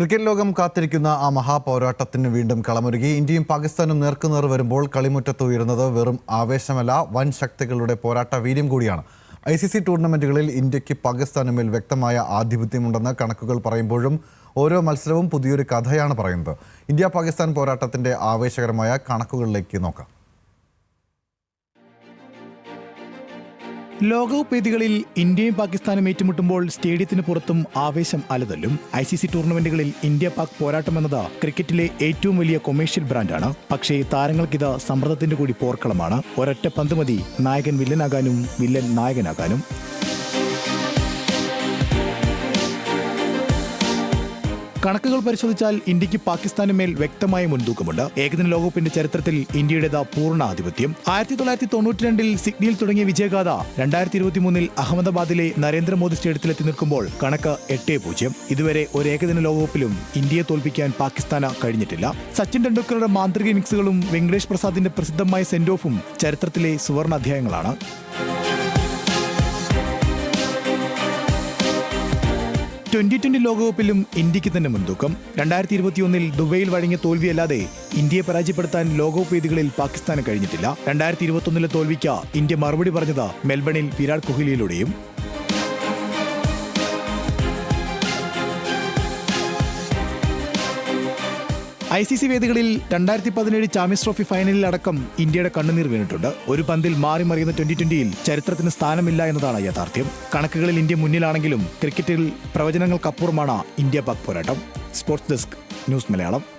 Cricket ലോകം കാത്തിരിക്കുന്ന ആ മഹാപോരാട്ടത്തിന് വീണ്ടും കളമൊരുങ്ങി ഇന്ത്യയും പാകിസ്ഥാനും നേർക്കുനേർ വരുമ്പോൾ കളിമുറ്റത്ത് ഉയരുന്നത് വെറും ആവേശമല്ല വൻ ശക്തികളുടെ പോരാട്ട വീര്യം കൂടിയാണ്. ഐ സി സി ടൂർണമെന്റുകളിൽ ഇന്ത്യയ്ക്ക് പാകിസ്ഥാനുമേൽ വ്യക്തമായ ആധിപത്യമുണ്ടെന്ന് കണക്കുകൾ പറയുമ്പോഴും ഓരോ മത്സരവും പുതിയൊരു കഥയാണ് പറയുന്നത്. ഇന്ത്യ പാകിസ്ഥാൻ പോരാട്ടത്തിന്റെ ആവേശകരമായ കണക്കുകളിലേക്ക് നോക്കാം. ലോകകപ്പ് വേദികളിൽ ഇന്ത്യയും പാകിസ്ഥാനും ഏറ്റുമുട്ടുമ്പോൾ സ്റ്റേഡിയത്തിന് പുറത്തും ആവേശം അലതല്ലും. ഐ സി സി ടൂർണമെന്റുകളിൽ ഇന്ത്യ പാക് പോരാട്ടം എന്നത് ക്രിക്കറ്റിലെ ഏറ്റവും വലിയ കൊമേഴ്ഷ്യൽ ബ്രാൻഡാണ്. പക്ഷേ താരങ്ങൾക്കിത് സമ്മർദ്ദത്തിന്റെ കൂടി പോർക്കളമാണ്. ഒരൊറ്റ പന്ത് മതി. നായകൻ വില്ലനാകാനും വില്ലൻ നായകനാകാനും. കണക്കുകൾ പരിശോധിച്ചാൽ ഇന്ത്യയ്ക്ക് പാകിസ്ഥാനുമേൽ വ്യക്തമായ മുൻതൂക്കമുണ്ട്. ഏകദിന ലോകകപ്പിന്റെ ചരിത്രത്തിൽ ഇന്ത്യയുടേത് പൂർണ ആധിപത്യം. ആയിരത്തി തൊള്ളായിരത്തി തൊണ്ണൂറ്റി രണ്ടിൽ സിഡ്നിയിൽ തുടങ്ങിയ വിജയഗാഥ രണ്ടായിരത്തി ഇരുപത്തി മൂന്നിൽ അഹമ്മദാബാദിലെ നരേന്ദ്രമോദി സ്റ്റേഡിയത്തിലെത്തി നിൽക്കുമ്പോൾ കണക്ക് എട്ട് പൂജ്യം. ഇതുവരെ ഒരു ഏകദിന ലോകകപ്പിലും ഇന്ത്യയെ തോൽപ്പിക്കാൻ പാകിസ്ഥാന് കഴിഞ്ഞിട്ടില്ല. സച്ചിൻ ടെണ്ടുൽക്കറുടെ മാന്ത്രിക ഇന്നിംഗ്സുകളും വെങ്കടേഷ് പ്രസാദിന്റെ പ്രസിദ്ധമായ സെന്റ് ഓഫും ചരിത്രത്തിലെ സുവർണ അധ്യായങ്ങളാണ്. ട്വന്റി ട്വന്റി ലോകകപ്പിലും ഇന്ത്യയ്ക്ക് തന്നെ മുൻതൂക്കം. രണ്ടായിരത്തി ഇരുപത്തിയൊന്നിൽ ദുബൈയിൽ വഴങ്ങിയ തോൽവിയല്ലാതെ ഇന്ത്യയെ പരാജയപ്പെടുത്താൻ ലോകകപ്പ് വേദികളിൽ പാകിസ്ഥാന് കഴിഞ്ഞിട്ടില്ല. രണ്ടായിരത്തി ഇരുപത്തിയൊന്നിലെ തോൽവിക്ക് ഇന്ത്യ മറുപടി പറഞ്ഞത് മെൽബണിൽ വിരാട് കോഹ്ലിയിലൂടെയും. ഐ സി സി വേദികളിൽ രണ്ടായിരത്തി പതിനേഴ് ചാമ്പ്യൻസ് ട്രോഫി ഫൈനലിൽ അടക്കം ഇന്ത്യയുടെ കണ്ണുനീർ വീണിട്ടുണ്ട്. ഒരു പന്തിൽ മാറി മറിയുന്ന ട്വന്റി ട്വന്റിയിൽ ചരിത്രത്തിന് സ്ഥാനമില്ല എന്നതാണ് യാഥാർത്ഥ്യം. കണക്കുകളിൽ ഇന്ത്യ മുന്നിലാണെങ്കിലും ക്രിക്കറ്റിൽ പ്രവചനങ്ങൾക്കപ്പുറമാണ് ഇന്ത്യ പാക് പോരാട്ടം. Sports desk news Malayalam.